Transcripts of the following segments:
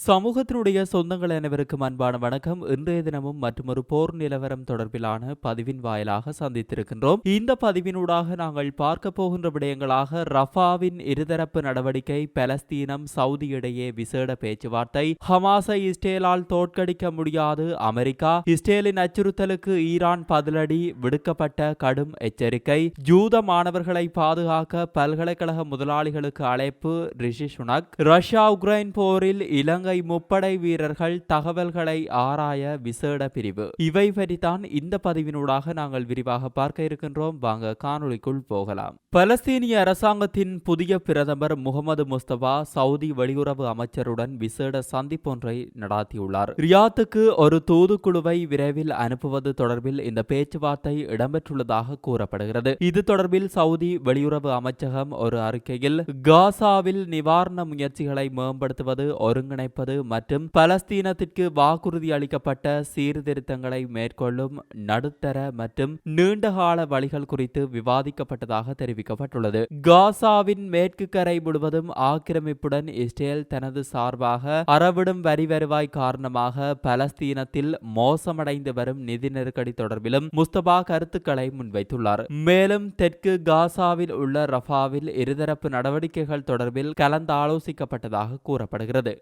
சமூகத்தினுடைய சொந்தங்கள் அனைவருக்கும் அன்பான வணக்கம். இன்றைய தினமும் மற்றொரு போர் நிலவரம் தொடர்பிலான பதிவின் வாயிலாக சந்தித்திருக்கின்றோம். இந்த பதிவினூடாக நாங்கள் பார்க்க போகின்ற விடயங்களாக ரஃபாவின் இருதரப்பு நடவடிக்கை பலஸ்தீனம் சவுதி இடையே விசேட பேச்சுவார்த்தை ஹமாஸை இஸ்ரேலால் தோற்கடிக்க முடியாது அமெரிக்கா இஸ்ரேலின் அச்சுறுத்தலுக்கு ஈரான் பதிலடி விடுக்கப்பட்ட கடும் எச்சரிக்கை ஜூத மாணவர்களை பாதுகாக்க பல்கலைக்கழக முதலாளிகளுக்கு அழைப்பு ரிஷி சுனக் ரஷ்யா உக்ரைன் போரில் இலங்கை முப்படை வீரர்கள் தகவல்களை ஆராய விசேட பிரிவு. இவை வரிதான் இந்த பதிவினூடாக நாங்கள் விரிவாக பார்க்க இருக்கின்றோம். வாங்க காணொளிக்குள் போகலாம். பலஸ்தீனிய அரசாங்கத்தின் புதிய பிரதமர் முகமது முஸ்தபா சவுதி வெளியுறவு அமைச்சருடன் விசேட சந்திப்பொன்றை நடாத்தியுள்ளார். ரியாத்துக்கு ஒரு தூதுக்குழுவை விரைவில் அனுப்புவது தொடர்பில் இந்த பேச்சுவார்த்தை இடம்பெற்றுள்ளதாக கூறப்படுகிறது. இது தொடர்பில் சவுதி வெளியுறவு அமைச்சகம் ஒரு அறிக்கையில் காசாவில் நிவாரண முயற்சிகளை மேம்படுத்துவது ஒருங்கிணைப்பு ஒருங்கிணைப்பது மற்றும் பலஸ்தீனத்திற்கு வாக்குறுதி அளிக்கப்பட்ட சீர்திருத்தங்களை மேற்கொள்ளும் நடுத்தர மற்றும் நீண்டகால வழிகள் குறித்து விவாதிக்கப்பட்டதாக தெரிவிக்கப்பட்டுள்ளது. காசாவின் மேற்கு கரை முழுவதும் ஆக்கிரமிப்புடன் இஸ்ரேல் தனது சார்பாக அறவிடும் வரி வருவாய் காரணமாக பலஸ்தீனத்தில் மோசமடைந்து வரும் நிதி நெருக்கடி தொடர்பிலும் முஸ்தபா கருத்துக்களை முன்வைத்துள்ளார். மேலும் தெற்கு காசாவில் உள்ள ரஃபாவில் இருதரப்பு நடவடிக்கைகள் தொடர்பில் கலந்தாலோசிக்கப்பட்டதாக கூறப்படுகிறது.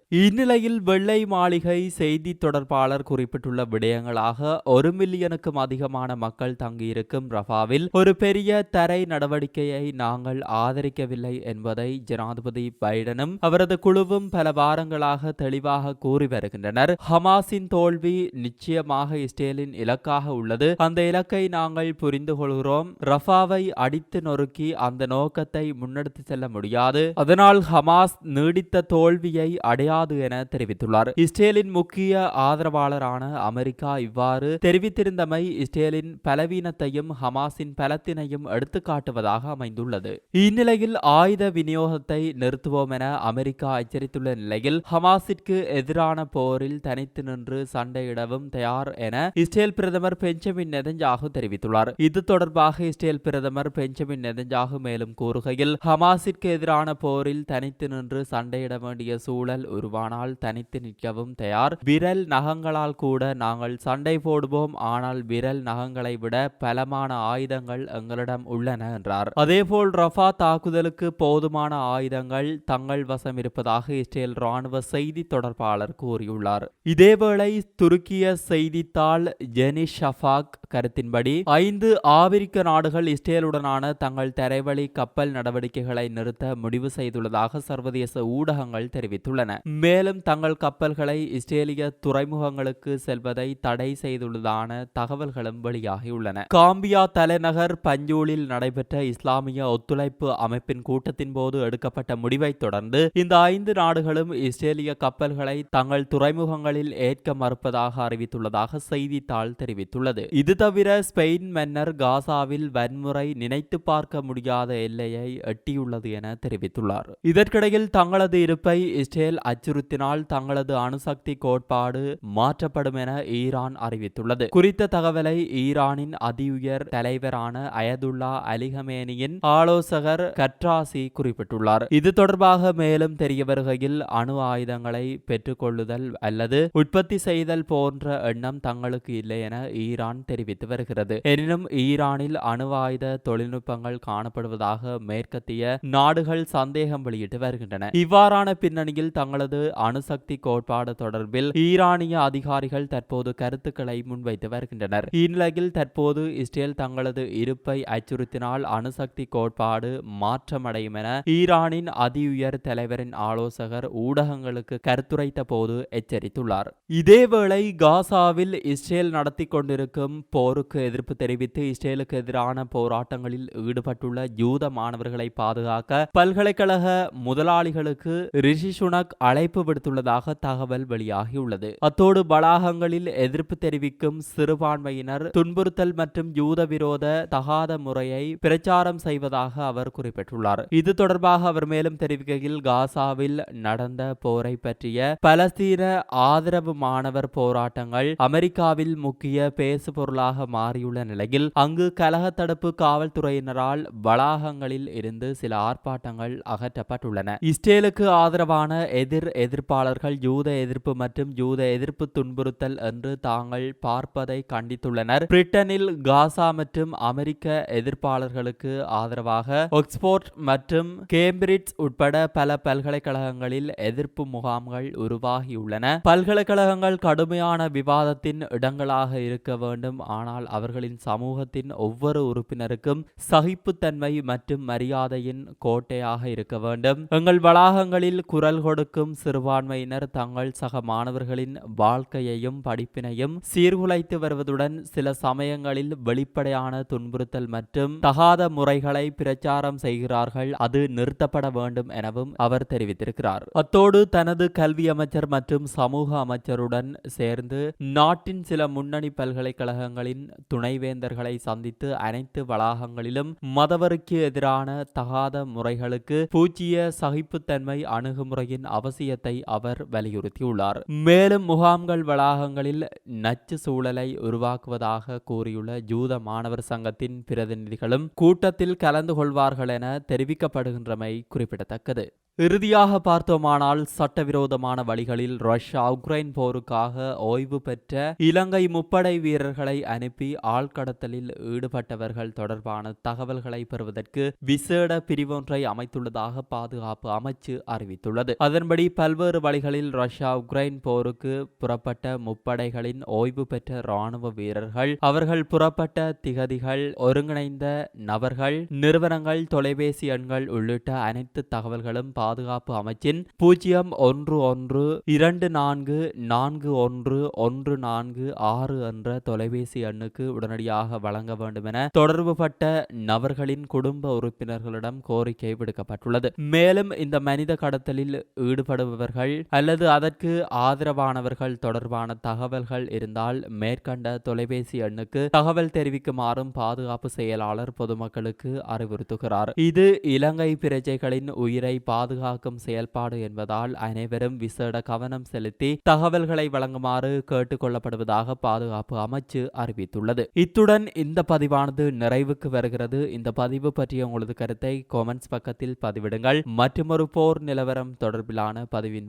இந்நிலையில் வெள்ளை மாளிகை செய்தி தொடர்பாளர் குறிப்பிட்டுள்ள விடயங்களாக ஒரு மில்லியனுக்கும் அதிகமான மக்கள் தங்கியிருக்கும் ரஃபாவில் ஒரு பெரிய தரை நடவடிக்கையை நாங்கள் ஆதரிக்கவில்லை என்பதை ஜனாதிபதி பைடனும் அவரது குழுவும் பல வாரங்களாக தெளிவாக கூறி வருகின்றனர். ஹமாஸின் தோல்வி நிச்சயமாக இஸ்ரேலின் இலக்காக உள்ளது. அந்த இலக்கை நாங்கள் புரிந்து கொள்கிறோம். ரஃபாவை அடித்து நொறுக்கி அந்த நோக்கத்தை முன்னெடுத்து செல்ல முடியாது. அதனால் ஹமாஸ் நீடித்த தோல்வியை அடையாது என என தெரிவித்துள்ளார். இஸ்ரேலின் முக்கிய ஆதரவாளரான அமெரிக்கா இவ்வாறு தெரிவித்திருந்தமை இஸ்ரேலின் பலவீனத்தையும் ஹமாஸின் பலத்தினையும் எடுத்துக்காட்டுவதாக அமைந்துள்ளது. இந்நிலையில் ஆயுத விநியோகத்தை நிறுத்துவோம் என அமெரிக்கா எச்சரித்துள்ள நிலையில் ஹமாஸிற்கு எதிரான போரில் தனித்து நின்று சண்டையிடவும் தயார் என இஸ்ரேல் பிரதமர் பெஞ்சமின் நெதஞ்சாகு தெரிவித்துள்ளார். இது தொடர்பாக இஸ்ரேல் பிரதமர் பெஞ்சமின் நெதஞ்சாகு மேலும் கூறுகையில் ஹமாஸிற்கு எதிரான போரில் தனித்து நின்று சண்டையிட வேண்டிய சூழல் உருவானால் தனித்து நிற்கவும் தயார். விரல் நகங்களால் கூட நாங்கள் சண்டை போடுவோம். ஆனால் விரல் நகங்களை விட பலமான ஆயுதங்கள் எங்களிடம் உள்ளன என்றார். அதேபோல் ரஃபா தாக்குதலுக்கு போதுமான ஆயுதங்கள் தங்கள் வசம் இருப்பதாக இஸ்ரேல் ராணுவ செய்தி தொடர்பாளர் கூறியுள்ளார். இதேவேளை துருக்கிய செய்தித்தாள் ஜெனி ஷஃபாக் கருத்தின்படி ஐந்து ஆபிரிக்க நாடுகள் இஸ்ரேலுடனான தங்கள் தரைவழி கப்பல் நடவடிக்கைகளை நிறுத்த முடிவு செய்துள்ளதாக சர்வதேச ஊடகங்கள் தெரிவித்துள்ளன. மேலும் தங்கள் கப்பல்களை இஸ்ரேலிய துறைமுகங்களுக்கு செல்வதை தடை செய்துள்ளதான தகவல்களும் வெளியாகியுள்ளன. காம்பியா தலைநகர் பஞ்சூலில் நடைபெற்ற இஸ்லாமிய ஒத்துழைப்பு அமைப்பின் கூட்டத்தின் போது எடுக்கப்பட்ட முடிவை தொடர்ந்து இந்த ஐந்து நாடுகளும் இஸ்ரேலிய கப்பல்களை தங்கள் துறைமுகங்களில் ஏற்க மறுப்பதாக அறிவித்துள்ளதாக செய்தித்தாள் தெரிவித்துள்ளது. இது தவிர ஸ்பெயின் மன்னர் காசாவில் வன்முறை நினைத்து பார்க்க முடியாத எல்லையை எட்டியுள்ளது என தெரிவித்துள்ளார். இதற்கிடையில் தங்களது இருப்பை இஸ்ரேல் அச்சுறுத்தினால் தங்களது அணுசக்தி கோட்பாடு மாற்றப்படும் என ஈரான் அறிவித்துள்ளது. குறித்த தகவலை ஈரானின் அதிஉயர் தலைவரான அயதுல்லா அலிகமேனியின் ஆலோசகர் கட்ராசி குறிப்பிட்டுள்ளார். இது தொடர்பாக மேலும் தெரிய வருகையில் அணு ஆயுதங்களை பெற்றுக்கொள்ளுதல் அல்லது உற்பத்தி செய்தல் போன்ற எண்ணம் தங்களுக்கு இல்லை என ஈரான் தெரிவித்து வருகிறது. எனினும் ஈரானில் அணு ஆயுத தொழில்நுட்பங்கள் காணப்படுவதாக மேற்கத்திய நாடுகள் சந்தேகம் வெளியிட்டு வருகின்றன. இவ்வாறான பின்னணியில் தங்களது அணுசக்தி கோட்பாடு தொடர்பில் ஈரானிய அதிகாரிகள் தற்போது கருத்துக்களை முன்வைத்து வருகின்றனர். இந்நிலையில் தற்போது இஸ்ரேல் தங்களது இருப்பை அச்சுறுத்தினால் அணுசக்தி கோட்பாடு மாற்றமடையும் என ஈரானின் அதிஉயர் தலைவரின் ஆலோசகர் ஊடகங்களுக்கு கருத்துரைத்த போது எச்சரித்துள்ளார். இதேவேளை காசாவில் இஸ்ரேல் நடத்தி கொண்டிருக்கும் போருக்கு எதிர்ப்பு தெரிவித்து இஸ்ரேலுக்கு எதிரான போராட்டங்களில் ஈடுபட்டுள்ள யூத மாணவர்களை பாதுகாக்க பல்கலைக்கழக முதலாளிகளுக்கு ரிஷி சுனக் அழைப்பு விடுத்துள்ளதாக தகவல் வெளியாகியுள்ளது. அத்தோடு வளாகங்களில் எதிர்ப்பு தெரிவிக்கும் சிறுபான்மையினர் துன்புறுத்தல் மற்றும் யூத விரோத தகாத முறையை பிரச்சாரம் செய்வதாக அவர் குறிப்பிட்டுள்ளார். இது தொடர்பாக அவர் மேலும் தெரிவிக்கையில் காசாவில் நடந்த போரை பற்றிய பலஸ்தீன ஆதரவு மாணவர் போராட்டங்கள் அமெரிக்காவில் முக்கிய பேசு பொருளாக மாறியுள்ள நிலையில் அங்கு கலக தடுப்பு காவல்துறையினரால் வளாகங்களில் இருந்து சில ஆர்ப்பாட்டங்கள் அகற்றப்பட்டுள்ளன. இஸ்ரேலுக்கு ஆதரவான எதிர் எதிர்ப்பு எதிர்ப்பாளர்கள் யூத எதிர்ப்பு மற்றும் யூத எதிர்ப்பு துன்புறுத்தல் என்று தாங்கள் பார்ப்பதை கண்டித்துள்ளனர். பிரிட்டனில் காசா மற்றும் அமெரிக்க எதிர்ப்பாளர்களுக்கு ஆதரவாக ஒக்ஸ்போர்ட் மற்றும் கேம்பிரிட்ஜ் உட்பட பல பல்கலைக்கழகங்களில் எதிர்ப்பு முகாம்கள் உருவாகியுள்ளன. பல்கலைக்கழகங்கள் கடுமையான விவாதத்தின் இடங்களாக இருக்க வேண்டும். ஆனால் அவர்களின் சமூகத்தின் ஒவ்வொரு உறுப்பினருக்கும் சகிப்புத்தன்மை மற்றும் மரியாதையின் கோட்டையாக இருக்க வேண்டும். எங்கள் வளாகங்களில் குரல் கொடுக்கும் சிறுபான்மையினர் தங்கள் சக மாணவர்களின் வாழ்க்கையையும் படிப்பினையும் சீர்குலைத்து வருவதுடன் சில சமயங்களில் வெளிப்படையான துன்புறுத்தல் மற்றும் தகாத முறைகளை பிரச்சாரம் செய்கிறார்கள். அது நிறுத்தப்பட வேண்டும் எனவும் அவர் தெரிவித்திருக்கிறார். அத்தோடு தனது கல்வி அமைச்சர் மற்றும் சமூக அமைச்சருடன் சேர்ந்து நாட்டின் சில முன்னணி பல்கலைக்கழகங்களின் துணைவேந்தர்களை சந்தித்து அனைத்து வளாகங்களிலும் மதவருக்கு எதிரான தகாத முறைகளுக்கு பூஜ்ய சகிப்புத்தன்மை அணுகுமுறையின் அவசியத்தை அவர் வலியுறுத்தியுள்ளார். மேலும் முகாம்கள் வளாகங்களில் நச்சு சூழலை உருவாக்குவதாக கூறியுள்ள ஜூத மாணவர் சங்கத்தின் பிரதிநிதிகளும் கூட்டத்தில் கலந்து கொள்வார்கள் என தெரிவிக்கப்படுகின்றமை குறிப்பிடத்தக்கது. இறுதியாக பார்த்தோமானால் சட்டவிரோதமான வழிகளில் ரஷ்யா உக்ரைன் போருக்காக ஓய்வு பெற்ற இலங்கை முப்படை வீரர்களை அனுப்பி ஆழ்கடத்தலில் ஈடுபட்டவர்கள் தொடர்பான தகவல்களை பெறுவதற்கு விசேட பிரிவொன்றை அமைத்துள்ளதாக பாதுகாப்பு அமைச்சு அறிவித்துள்ளது. அதன்படி பல்வேறு வழிகளில் ரஷ்யா உக்ரைன் போருக்கு புறப்பட்ட முப்படைகளின் ஓய்வு பெற்ற இராணுவ வீரர்கள் அவர்கள் புறப்பட்ட திகதிகள் ஒருங்கிணைந்த நபர்கள் நிறுவனங்கள் தொலைபேசி எண்கள் உள்ளிட்ட அனைத்து தகவல்களும் பாதுகாப்பு அமைச்சின் பூஜ்ஜியம் ஒன்று ஒன்று இரண்டு நான்கு நான்கு ஒன்று ஒன்று நான்கு ஆறு என்ற தொலைபேசி எண்ணுக்கு உடனடியாக வழங்க வேண்டும் என தொடர்புபட்ட நபர்களின் குடும்ப உறுப்பினர்களிடம் கோரிக்கை விடுக்கப்பட்டுள்ளது. மேலும் இந்த மனித கடத்தலில் ஈடுபடுபவர்கள் அல்லது அதற்கு ஆதரவானவர்கள் தொடர்பான தகவல்கள் இருந்தால் மேற்கண்ட தொலைபேசி எண்ணுக்கு தகவல் தெரிவிக்குமாறும் பாதுகாப்பு செயலாளர் பொதுமக்களுக்கு அறிவுறுத்துகிறார். இது இலங்கை பிரஜைகளின் உயிரை பாதுகாக்கும் செயல்பாடு என்பதால் அனைவரும் விசேட கவனம் செலுத்தி தகவல்களை வழங்குமாறு கேட்டுக்கொள்ளப்படுவதாக பாதுகாப்பு அமைச்சு அறிவித்துள்ளது. இத்துடன் இந்த பதிவானது நிறைவுக்கு வருகிறது. இந்த பதிவு பற்றிய உங்களது கருத்தை கொமெண்ட்ஸ் பக்கத்தில் பதிவிடுங்கள். மற்றொரு போர் நிலவரம் தொடர்பிலான பதிவின்